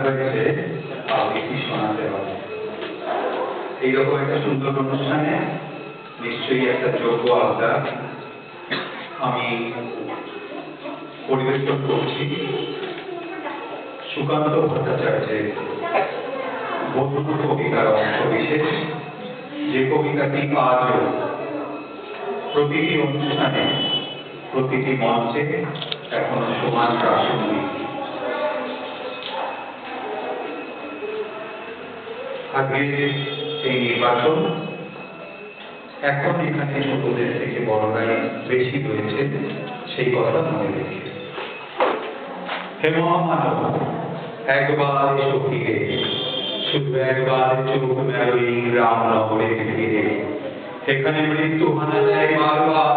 হয়েছে আবৃত্তি শোনাতে হবে? এইরকম একটা সুন্দর অনুষ্ঠানে নিশ্চয়ই একটা যোগ্য আবদার আমি পরিবেশন করছি। সুকান্ত ভট্টাচার্যের বন্ধু কবিতার অংশ বিশেষ যে কবিতাটি আজও প্রতিটি অনুষ্ঠানে, প্রতিটি মঞ্চে এখনও সমান প্রাসঙ্গিক। আগে এই নির্বাচন, এখন এখানে ছোটদের থেকে বড়রাই বেশি রয়েছে, সেই কথা মনে রেখে। হে মহামানব, একবার এসো ফিরে শুধু একবার চোখ মেলো মেলোই রামনগরে ফিরে এখানে মৃত্যু হানা দেয় বারবার,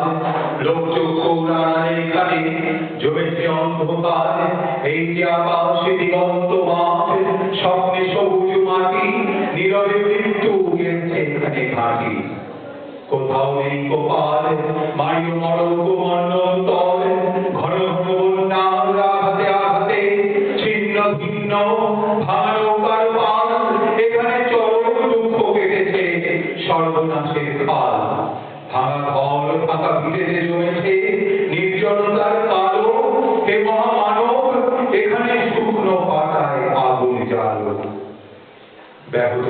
লোক চক্ষু এখানে জমেছে অন্ধকার, এই যে আকাশে দিগন্ত মাঠ, স্বপ্নে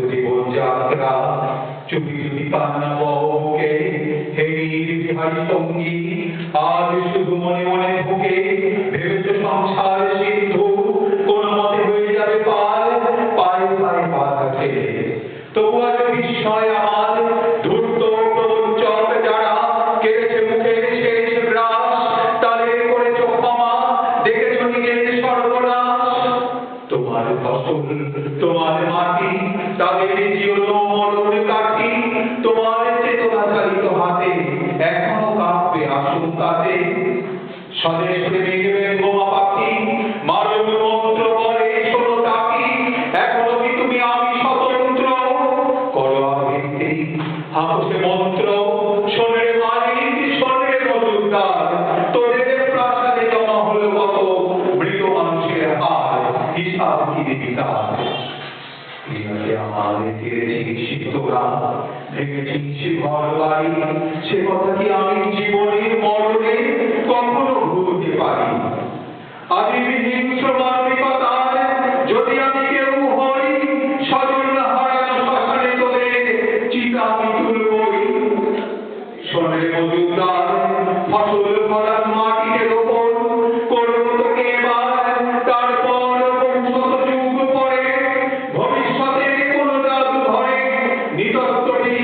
জীবন যাত্রা চুপি চুপি কান্না বহকে হে বিহারী সঙ্গী আজ শুধু মনে মনে ঢুকে ভেবেছ সংসার সিন্ধু, কোন মতে হয়ে যাবে পার? পায়ে পায়ে বাধা খেলে তবু আজ বিস্ময় আমার তোমার তোমার মাটি, তাদের জীবন মরণ কাটি তোমার চেতনা চালিত হাতে। আশঙ্কাতে স্বদেশ প্রেমিক বোমা পাখি, মারণ মন্ত্র করে শোনো তাকি এখনও কি তুমি আমি স্বতন্ত্র? করো আবৃত্তি। হাসে মন্ত্র শোনের মালিক শোনের মজুদার তোদের প্রাসাদে জমা হলো কত? মৃত মানুষের হার হিসাব কি দিবি তার? আমার ফিরেছিস তোরা ভেঙেছিস ঘর বাড়ি। সে কথা কি আমি জীবনের মরণে কখনো ভুলতে পারি? আমি হিংস্র যদি আমি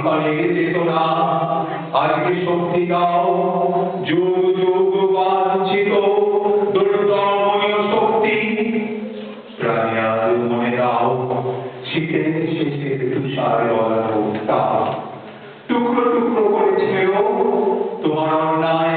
সন্ধিক্ষণের চেতনা আজকে শক্তি দাও, যুগ যুগ বাঞ্ছিত দুর্দমনীয় শক্তি। প্রাণে আজ মনে দাও, শীতের শেষে তুষার ভোক্তা টুকরো টুকরো করে তোমার অন্যায়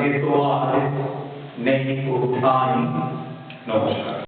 rituali, neki kultani, novoškar.